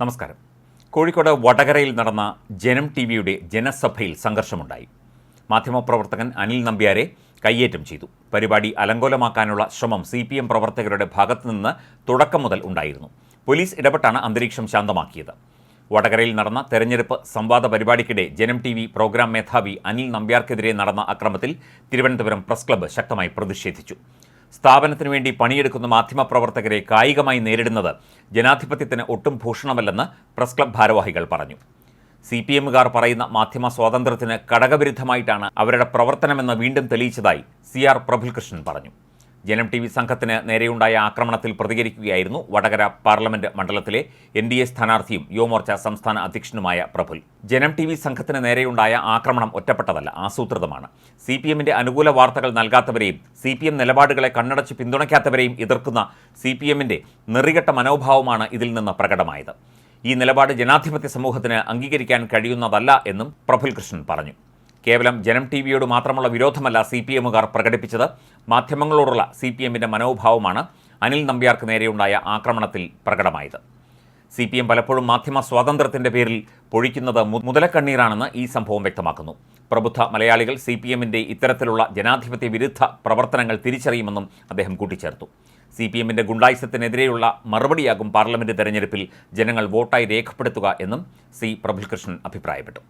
നമസ്കാരം. കോഴിക്കോട് വടകരയിൽ നടന്ന ജനം ടി വിയുടെ ജനസഭയിൽ സംഘർഷമുണ്ടായി. മാധ്യമപ്രവർത്തകൻ അനിൽ നമ്പ്യാരെ കയ്യേറ്റം ചെയ്തു. പരിപാടി അലങ്കോലമാക്കാനുള്ള ശ്രമം സി പി എം പ്രവർത്തകരുടെ ഭാഗത്തുനിന്ന് തുടക്കം മുതൽ ഉണ്ടായിരുന്നു. പോലീസ് ഇടപെട്ടാണ് അന്തരീക്ഷം ശാന്തമാക്കിയത്. വടകരയിൽ നടന്ന തെരഞ്ഞെടുപ്പ് സംവാദ പരിപാടിക്കിടെ ജനം ടി വി പ്രോഗ്രാം മേധാവി അനിൽ നമ്പ്യാർക്കെതിരെ നടന്ന അക്രമത്തിൽ തിരുവനന്തപുരം പ്രസ് ക്ലബ്ബ് ശക്തമായി പ്രതിഷേധിച്ചു. സ്ഥാപനത്തിനു വേണ്ടി പണിയെടുക്കുന്ന മാധ്യമപ്രവർത്തകരെ കായികമായി നേരിടുന്നത് ജനാധിപത്യത്തിന് ഒട്ടും ഭൂഷണമല്ലെന്ന് പ്രസ് ക്ലബ് ഭാരവാഹികൾ പറഞ്ഞു. സി പി എമ്മുകാർ പറയുന്ന മാധ്യമ സ്വാതന്ത്ര്യത്തിന് കടകവിരുദ്ധമായിട്ടാണ് അവരുടെ പ്രവർത്തനമെന്ന് വീണ്ടും തെളിയിച്ചതായി സി ആർ പ്രഫുൽകൃഷ്ണൻ പറഞ്ഞു. ജനം ടി വി സംഘത്തിന് നേരെയുണ്ടായ ആക്രമണത്തിൽ പ്രതികരിക്കുകയായിരുന്നു വടകര പാർലമെന്റ് മണ്ഡലത്തിലെ എൻ ഡി എ സ്ഥാനാർത്ഥിയും യുവമോർച്ച സംസ്ഥാന അധ്യക്ഷനുമായ പ്രഫുൽ. ജനം ടി വി സംഘത്തിന് നേരെയുണ്ടായ ആക്രമണം ഒറ്റപ്പെട്ടതല്ല ആസൂത്രിതമാണ്. സി പി എമ്മിന്റെ അനുകൂല വാർത്തകൾ നൽകാത്തവരെയും സി പി എം നിലപാടുകളെ കണ്ണടച്ച് പിന്തുണയ്ക്കാത്തവരെയും എതിർക്കുന്ന സി പി എമ്മിന്റെ നെറികെട്ട മനോഭാവമാണ് ഇതിൽ നിന്ന് പ്രകടമായത്. ഈ നിലപാട് ജനാധിപത്യ സമൂഹത്തിന് അംഗീകരിക്കാൻ കഴിയുന്നതല്ല എന്നും പ്രഫുൽ കൃഷ്ണൻ പറഞ്ഞു. കേവലം ജനം ടി വിയോട് മാത്രമുള്ള വിരോധമല്ല സി പി എമ്മുകാർ പ്രകടിപ്പിച്ചത്. മാധ്യമങ്ങളോടുള്ള സി പി എമ്മിന്റെ മനോഭാവമാണ് അനിൽ നമ്പ്യാർക്ക് നേരെയുണ്ടായ ആക്രമണത്തിൽ പ്രകടമായത്. സി പി എം പലപ്പോഴും മാധ്യമ സ്വാതന്ത്ര്യത്തിന്റെ പേരിൽ പൊഴിക്കുന്നത് മുതലക്കണ്ണീരാണെന്ന് ഈ സംഭവം വ്യക്തമാക്കുന്നു. പ്രബുദ്ധ മലയാളികൾ സി പി എമ്മിന്റെ ഇത്തരത്തിലുള്ള ജനാധിപത്യ വിരുദ്ധ പ്രവർത്തനങ്ങൾ തിരിച്ചറിയുമെന്നും അദ്ദേഹം കൂട്ടിച്ചേർത്തു. സി പി എമ്മിന്റെ ഗുണ്ടായുസത്തിനെതിരെയുള്ള മറുപടിയാകും പാർലമെന്റ് തെരഞ്ഞെടുപ്പിൽ ജനങ്ങൾ വോട്ടായി രേഖപ്പെടുത്തുക എന്നും സി പ്രഭുൽകൃഷ്ണൻ അഭിപ്രായപ്പെട്ടു.